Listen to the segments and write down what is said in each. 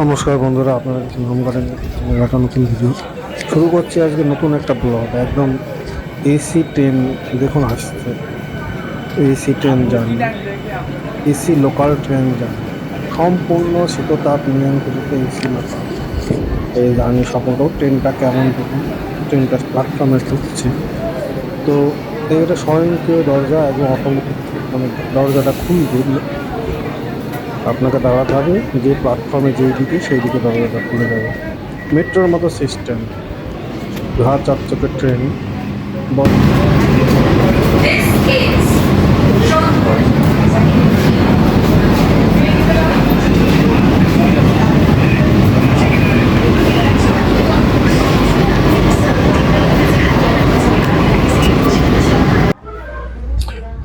নমস্কার বন্ধুরা, আপনারা কিছু নাম করেন একটা নতুন ভিডিও শুরু করছি আজকে নতুন একটা ব্লগ একদম এসি ট্রেন দেখুন আসছে। AC train journey AC local train journey সম্পূর্ণ শীততাপ নিয়ন্ত্রিত এসি লোকাল এই জার্নি সফল। ট্রেনটা কেমন দেখুন? ট্রেনটা প্ল্যাটফর্মে ঢুকছে। তো এটা স্বয়ংক্রিয় দরজা এবং অটোমেটিক মানে দরজাটা খুলবে। আপনাকে দাঁড়াতে হবে, যে প্ল্যাটফর্মে যেই দিকে সেই দিকে দরজাটা খুলে যাবে মেট্রোর মতো সিস্টেম ঘা চকচকে ট্রেন.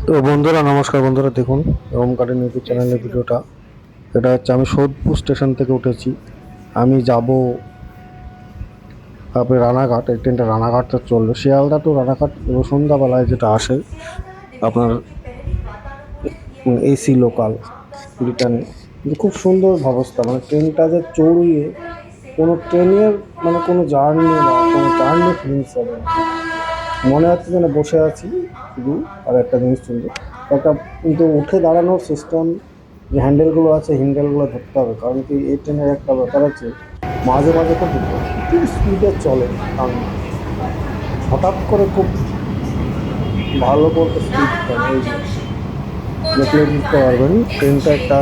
তো বন্ধুরা, নমস্কার বন্ধুরা, দেখুন ওম গার্ডেন ইউটিউব চ্যানেলের ভিডিওটা এটা হচ্ছে আমি সোদপুর স্টেশন থেকে উঠেছি। আমি যাব তারপরে রানাঘাট, এই ট্রেনটা রানাঘাটটা চলবে। শিয়ালদা টু রানাঘাট সন্ধ্যাবেলায় যেটা আসে, আপনার এসি লোকাল রিটার্নে খুব সুন্দর ব্যবস্থা মানে ট্রেনটা যে চড়িয়ে কোনো ট্রেনের মানে কোনো জার্নি বা কোনো জার্নি ফিলিংস হবে না। মনে হচ্ছে যেন বসে আছি শুধু, আর একটা জিনিস শুনব। একটা কিন্তু উঠে দাঁড়ানোর সিস্টেম হ্যান্ডেলগুলো আছে হ্যান্ডেলগুলো ধরতে হবে। কারণ কি এই ট্রেনের একটা ব্যাপার আছে, মাঝে মাঝে খুব স্পিডে চলে। কারণ হঠাৎ করে খুব ভালো করতে স্পিড করে এই যে, দেখলে বুঝতে পারবেন ট্রেনটা একটা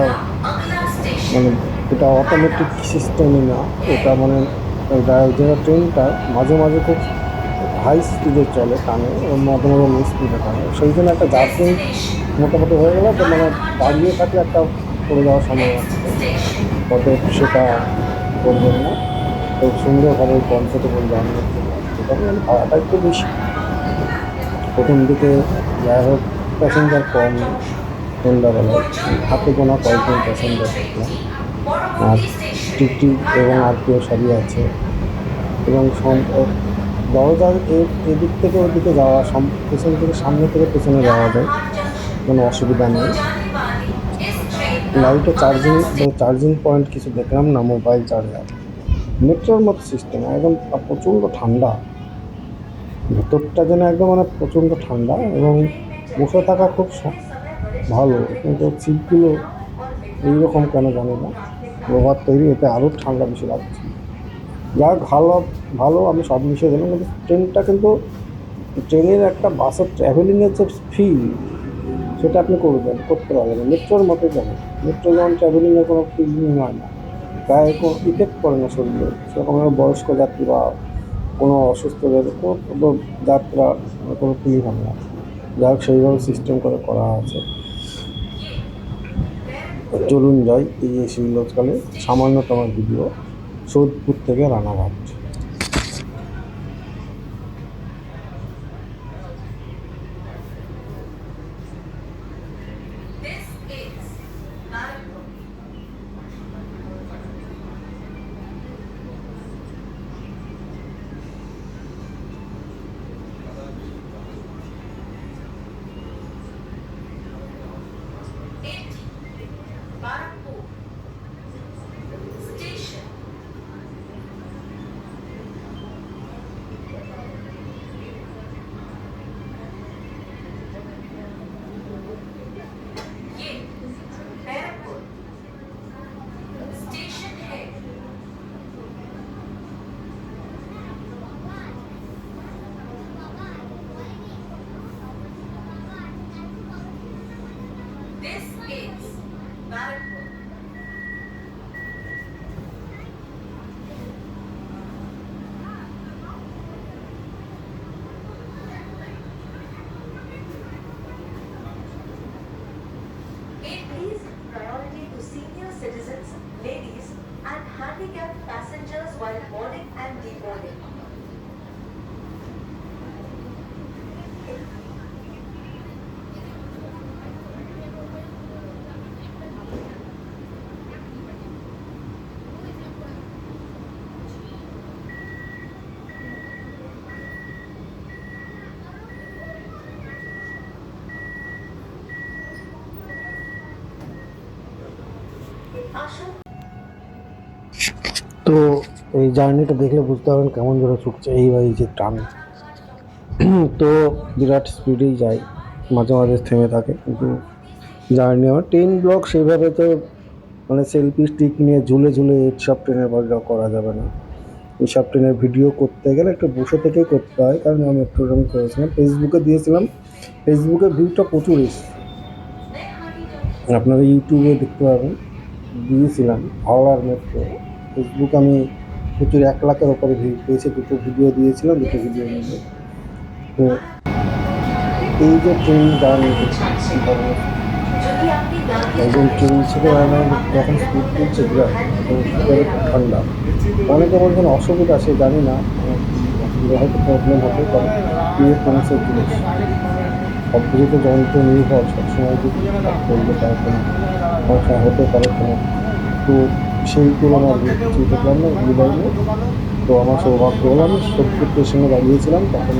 মানে এটা অটোমেটিক সিস্টেমই না। এটা মানে যেটা ট্রেনটা মাঝে মাঝে খুব হাই স্পিডে চলে এবং মাঝে মাঝে লো স্পিডে টানে। সেই জন্য একটা জার্সিং মোটামুটি হয়ে গেলে, তো মানে দাঁড়িয়ে থাকে একটা পড়ে যাওয়ার সময় আছে অতএব সেটা করবেন না। খুব সুন্দরভাবে কমফোর্টেবল জার্নি তবে ভাড়াটা একটু বেশি। প্রথম দিকে যাই হোক প্যাসেঞ্জার কম সন্ধ্যাবেলায় হাতে গোনা কয়েকজন প্যাসেঞ্জার দেখলাম আর টিকটি এবং আরপিও সবই আছে। এবং এ- এদিক থেকে ওদিকে যাওয়া পেছন থেকে সামনে থেকে পেছনে যাওয়া যায়। কোনো অসুবিধা নেই। লাইটে চার্জিং চার্জিং পয়েন্ট কিছু দেখলাম না মোবাইল চার্জার মেট্রোর মতো সিস্টেম একদম প্রচণ্ড ঠান্ডা। ভেতরটা যেন একদম মানে প্রচণ্ড ঠান্ডা এবং বসে থাকা খুব ভালো। কিন্তু সিটগুলো এইরকম কেন জানি না। রোবার তৈরি এতে আরও ঠান্ডা বেশি লাগছে। যা ভালো ভালো, আমি সব মিশিয়ে দিলাম, কিন্তু ট্রেনটা কিন্তু ট্রেনের একটা বাসের ট্রাভেলিংয়ের যে ফিল সেটা আপনি করবেন, করতে পারবেন মেট্রোর মতো যেমন মেট্রো যেমন ট্রাভেলিংয়ে কোনো ফিলিং হয় না। গায়ে কোনো ইফেক্ট পড়ে না শরীরে। সেরকম বয়স্ক যাত্রী বা কোনো অসুস্থদের কোনো যাত্রা কোনো ফিলিং হবে না। যা হোক, সেইভাবে সিস্টেম করে করা আছে। চলুন যাই, এই এসি লোকালে সামান্যতম ভিডিও সোদপুর থেকে Ranaghat senior citizens, ladies, and handicapped passengers while তো এই জার্নিটা দেখলে বুঝতে পারবেন কেমন জোরে ছুটছে এই বা এই যে টান। তো বিরাট স্পিডেই যায়, মাঝে মাঝে থেমে থাকে, কিন্তু জার্নি আমার। ট্রেন ব্লক সেইভাবে তো মানে সেলফি স্টিক নিয়ে ঝুলে ঝুলে এইসব ট্রেনের ব্লগ করা যাবে না। এইসব ট্রেনের ভিডিও করতে গেলে একটু বসে থেকেই করতে হয়, কারণ আমি একটু ওরকম করেছিলাম। ফেসবুকে দিয়েছিলাম ফেসবুকে ভিউটা প্রচুর এসছে। আপনারা ইউটিউবে দেখতে পাবেন। দিয়েছিলাম, হাওড়ার মেট্রো ফেসবুক আমি প্রচুর এক লাখের ওপরে ভিউ পেয়েছে দুটো ভিডিও দিয়েছিলাম, দুটো ভিডিও নিয়ে তো এই যে ট্রেন একজন ট্রেন ছিল যখন স্পিড করছে বিরাট তো ভিতরে খুব ঠান্ডা। অনেকে বলছেন অসুবিধা, সে জানি না, হয়তো প্রবলেম হতে পারে ইলেকট্রনিক্সের জিনিস। সব কিছু তো যন্ত্র নির্ভর, সবসময় যদি করবে তার কোনো সমস্যা হতে পারে তো সেই তুলনায় আমি কিছু দেখলাম না তো আমার সৌভাগ্য হলো, আমি সত্যি স্টেশনে দাঁড়িয়েছিলাম, তখন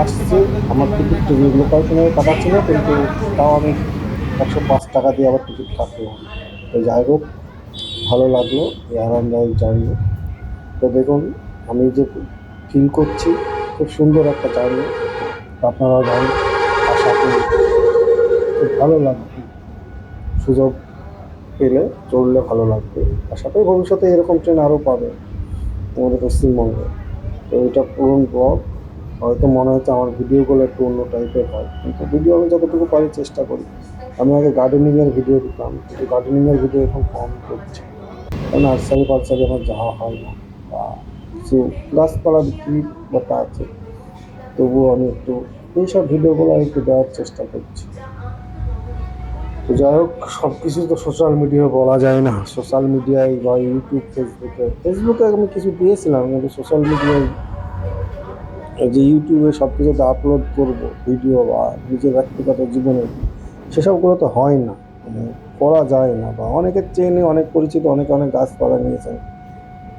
আসছে। আমার টিকিট লোকাল ট্রেনে কাটাচ্ছিল কিন্তু তাও আমি একশো পাঁচ টাকা দিয়ে আবার টিকিট কাটলাম। তো যাই হোক, ভালো লাগল আরামদায়ক জার্নি তো দেখুন, আমি যে ফিল করছি, খুব সুন্দর একটা জার্নি আপনারা যান, আশা করি খুব ভালো লাগবে। সুযোগ পেলে চড়লে ভালো লাগবে। আশা করি ভবিষ্যতে এরকম ট্রেন আরও পাবে আমাদের পশ্চিমবঙ্গে। তো এটা পুরন ব্লগ। হয়তো মনে হচ্ছে আমার ভিডিওগুলো একটু অন্য টাইপের হয়, কিন্তু ভিডিও আমি যতটুকু পারি চেষ্টা করি। আমি আগে গার্ডেনিংয়ের ভিডিও দিতাম, কিন্তু গার্ডেনিংয়ের ভিডিও এখন কম করছি। নার্সারি ফার্সারি আমার যাওয়া হয় না, বা কিছু গাছপালা বিক্রি ব্যাপার আছে, তবুও আমি একটু এইসব ভিডিওগুলো একটু দেওয়ার চেষ্টা করছি। তো যাই হোক সব কিছু তো সোশ্যাল মিডিয়ায় বলা যায় না। সোশ্যাল মিডিয়ায় বা ইউটিউব ফেসবুকে ফেসবুকে আমি কিছু দিয়েছিলাম, কিন্তু সোশ্যাল মিডিয়ায় যে ইউটিউবে সব কিছুতে আপলোড করব ভিডিও বা নিজের ব্যক্তিগত জীবনের সেসবগুলো তো হয় না। মানে করা যায় না বা অনেকের চেনে অনেক পরিচিত, অনেকে অনেক গাছপালা নিয়েছেন,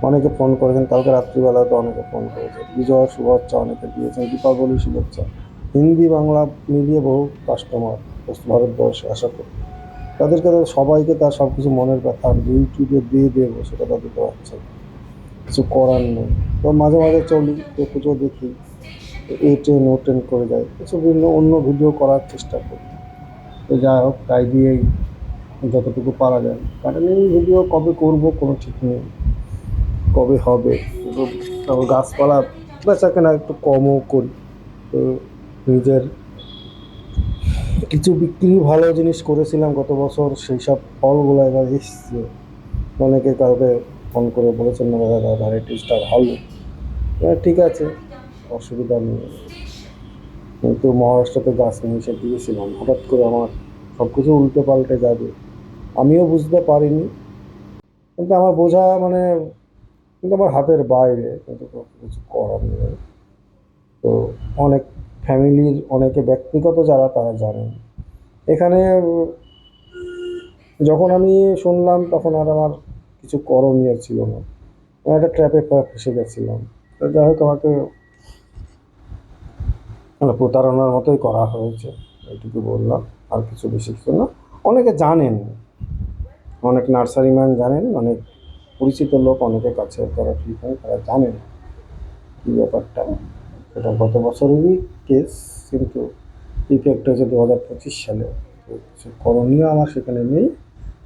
অনেকে ফোন করেছেন, কালকে রাত্রিবেলা তো অনেকে ফোন করেছেন বিজয় শুভেচ্ছা অনেকে দিয়েছেন, দীপাবলি, শুভেচ্ছা। হিন্দি, বাংলা মিলিয়ে বহু কাস্টমার ভারতবর্ষে আশা করি তাদেরকে সবাইকে তার সব কিছু মনের আমি ইউটিউবে দিয়ে দেবো, সেটা তো দিতে পারছে কিছু করার নেই। তো মাঝে মাঝে চলি, তো পুজো দেখি এ ট্রেন ও ট্রেন করে যাই কিছু বিভিন্ন অন্য ভিডিও করার চেষ্টা করি। তো যাই হোক, তাই দিয়েই যতটুকু পারা যায়। গার্ডেনিং ভিডিও কবে করব কোনো ঠিক নেই। কবে হবে? তারপর গাছপালা বেচা কেনা একটু কমও করি। তো নিজের কিছু বিক্রি ভালো জিনিস করেছিলাম গত বছর সেই সব ফলগুলো এবার এসছে। অনেকে কাউকে ফোন করে বলেছেন, না দাদা ভ্যারাইটিসটা ভালো। ঠিক আছে, অসুবিধা নেই। কিন্তু মহারাষ্ট্রতে গাছ নিয়ে দিয়েছিলাম। হঠাৎ করে আমার সব কিছু উল্টে পাল্টে যাবে। আমিও বুঝতে পারিনি। কিন্তু আমার বোঝা মানে কিন্তু আমার হাতের বাইরে, কিন্তু কিছু করার নেই। তো অনেক ফ্যামিলির অনেকে ব্যক্তিগত যারা, তারা জানেন। এখানে, যখন আমি শুনলাম, তখন আর আমার কিছু করণীয় ছিল না। আমি একটা ট্র্যাপে ফেসে গেছিলাম। যাই হোক, আমাকে মানে প্রতারণার মতোই করা হয়েছে। এইটুকু বললাম, আর কিছু বেশি কিছু না। অনেকে জানেন, অনেক নার্সারি ম্যান জানেন, অনেক পরিচিত লোক অনেকের কাছে তারা ঠিক হয় তারা জানেন কী ব্যাপারটা। এটা গত বছরেরই কেস কিন্তু ইফেক্ট হয়েছে দু হাজার পঁচিশ সালে। তো কিছু করণীয় আমার সেখানে নেই।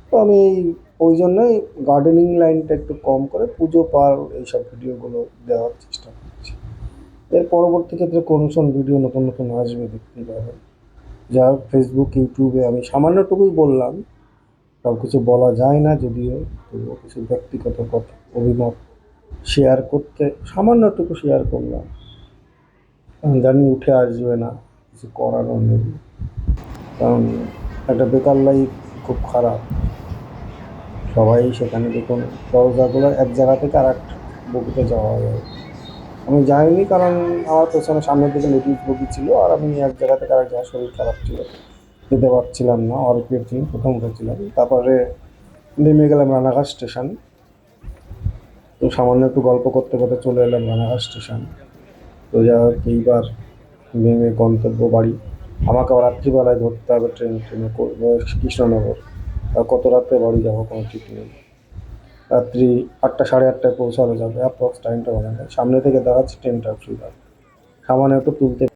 তো আমি এই, ওই জন্যই গার্ডেনিং লাইনটা একটু কম করে পুজো পার এইসব ভিডিওগুলো দেওয়ার চেষ্টা করছি। এর পরবর্তী ক্ষেত্রে কোন কোন ভিডিও নতুন নতুন আসবে দেখতে পাবেন যা ফেসবুক ইউটিউবে আমি সামান্যটুকুই বললাম। সব কিছু বলা যায় না যদিও, তবুও কিছু ব্যক্তিগত কথা, অভিমত শেয়ার করতে সামান্যটুকু শেয়ার করলাম। জানি উঠে আসবে না, কিছু করারও নেই। কারণ একটা বেকার লাইফ খুব খারাপ। সবাই সেখানে দেখুন, দরজাগুলো এক জায়গা থেকে আর এক বগিতে যাওয়া যায়। আমি যাইনি কারণ আমার পেছনে সামনের দিকে লেডিস বগি ছিল আর আমি এক জায়গা থেকে আরেক জায়গায় শরীর খারাপ ছিল। যেতে পারছিলাম না অরপিএফ ছিল প্রথম উঠেছিলাম। তারপরে নেমে গেলাম রানাঘাট স্টেশন। তো সামান্য একটু গল্প করতে করতে চলে এলাম রানাঘাট স্টেশন। তো যা এইবার নেমে গন্তব্য বাড়ি। আমাকে আবার রাত্রিবেলায় ধরতে হবে ট্রেন, ট্রেনে কৃষ্ণনগর। কত রাত্রে বাড়ি যাব কোনো ঠিক নেই। রাত্রি আটটা, সাড়ে আটটায় পৌঁছানো যাবে অ্যাপ্রক্স টাইমটা বলা সামনে থেকে দেখাচ্ছি ট্রেনটা ফ্রি সামান্য একটু তুলতে